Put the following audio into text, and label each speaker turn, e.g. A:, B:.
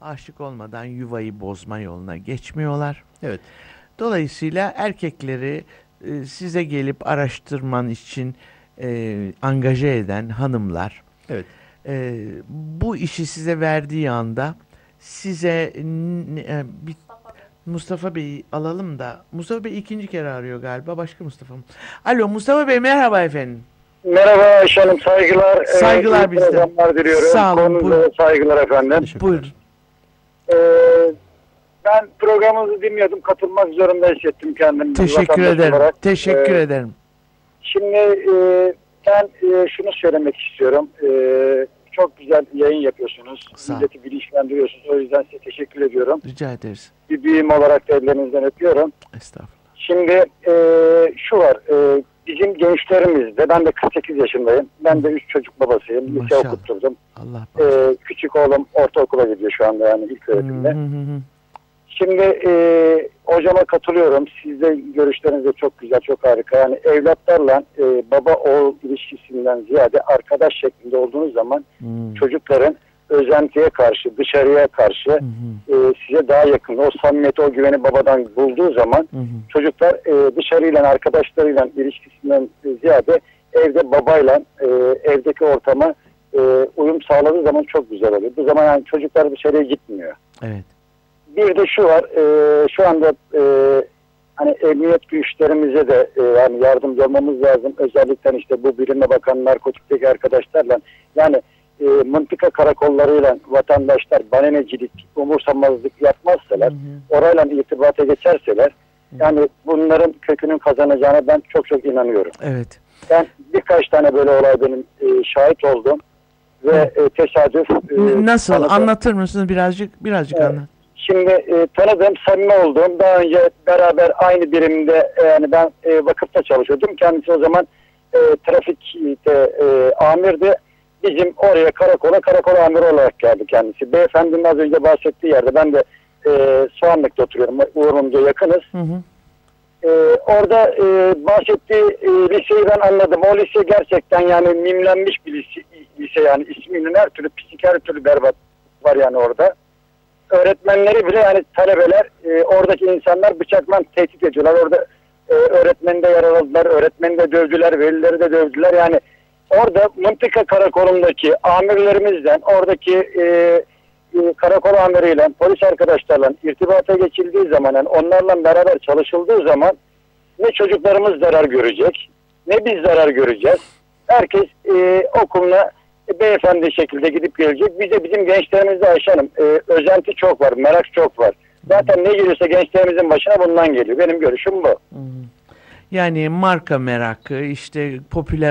A: aşık olmadan yuvayı bozma yoluna geçmiyorlar.
B: Evet.
A: Dolayısıyla erkekleri e, size gelip araştırman için e, angaje eden hanımlar
B: Evet.
A: e, bu işi size verdiği anda size e, bir Mustafa Bey'i alalım da Mustafa Bey ikinci kere arıyor galiba başka Mustafa mı? Alo Mustafa Bey merhaba efendim.
C: Merhaba Ayşe Hanım, saygılar.
A: Saygılar
C: iyi
A: bizden. Sağ olun,
C: Konunuza saygılar efendim.
A: Buyurun.
C: Ee, ben programınızı dinliyordum, katılmak zorunda hissettim kendimi.
A: Teşekkür ederim.
C: olarak.
A: Teşekkür
C: Ee,
A: ederim.
C: Şimdi e, ben e, şunu söylemek istiyorum. E, çok güzel yayın yapıyorsunuz.
A: Sağ.
C: Milleti bilinçlendiriyorsunuz. O yüzden size teşekkür ediyorum.
A: Rica ederiz.
C: Bir büyüğüm olarak da ellerinizden öpüyorum.
A: Estağfurullah.
C: Şimdi e, şu var, e, bizim gençlerimizde, ben de 48 yaşındayım. Ben de 3 çocuk babasıyım. Lise
A: Maşallah.
C: okutturdum.
A: Allah
C: E,
A: bağışlasın.
C: küçük oğlum ortaokula gidiyor şu anda yani ilk öğretimde.
A: hı hı hı.
C: Şimdi e, hocama katılıyorum. Siz de görüşleriniz de çok güzel, çok harika. Yani evlatlarla e, baba oğul ilişkisinden ziyade arkadaş şeklinde olduğunuz zaman
A: Hı.
C: çocukların özentiye karşı, dışarıya karşı
A: Hı hı.
C: e, size daha yakın. O samimiyeti, o güveni babadan bulduğu zaman
A: Hı hı.
C: çocuklar e, dışarıyla, arkadaşlarıyla ilişkisinden ziyade evde babayla e, evdeki ortama e, uyum sağladığı zaman çok güzel oluyor. Bu zaman yani çocuklar dışarıya gitmiyor.
A: Evet.
C: Bir de şu var, e, şu anda e, hani emniyet güçlerimize de e, yani yardımcı olmamız lazım. Özellikle işte bu birime bakan narkotikteki arkadaşlarla yani e, mıntıka karakollarıyla vatandaşlar banenecilik, umursamazlık yapmazsalar,
A: Hı hı.
C: orayla irtibata geçerseler yani bunların kökünün kazanacağına ben çok çok inanıyorum.
A: Evet.
C: Ben birkaç tane böyle olay benim e, şahit oldum ve e, tesadüf e,
A: Nasıl?
C: tanıdım.
A: Anlatır mısınız birazcık? Birazcık
C: Evet.
A: anlat.
C: Şimdi e, tanıdığım, samimi olduğum, daha önce beraber aynı birimde e, yani ben e, vakıfta çalışıyordum. Kendisi o zaman e, trafikte e, amirdi. Bizim oraya karakola, karakol amiri olarak geldi kendisi. Beyefendinin az önce bahsettiği yerde ben de e, Soğanlık'ta oturuyorum. Uğur Mumcu'ya yakınız.
A: Hı hı.
C: E, orada e, bahsettiği e, liseyi ben anladım. O lise gerçekten yani mimlenmiş bir lise, lise yani isminin her türlü pislik her türlü berbat var yani orada. Öğretmenleri bile yani talebeler e, oradaki insanlar bıçakla tehdit ediyorlar. Orada e, öğretmeni de yaraladılar, öğretmeni de dövdüler, velileri de dövdüler. Yani orada Mıntıka Karakolundaki amirlerimizden oradaki e, e, karakol amiriyle, polis arkadaşlarla irtibata geçildiği zaman, yani onlarla beraber çalışıldığı zaman ne çocuklarımız zarar görecek, ne biz zarar göreceğiz. Herkes e, okuluna e, beyefendi şekilde gidip gelecek. Bize bizim gençlerimizde Ayşe Hanım e, özenti çok var, merak çok var. Zaten ne geliyorsa gençlerimizin başına bundan geliyor. Benim görüşüm bu.
A: Yani marka merakı, işte popüler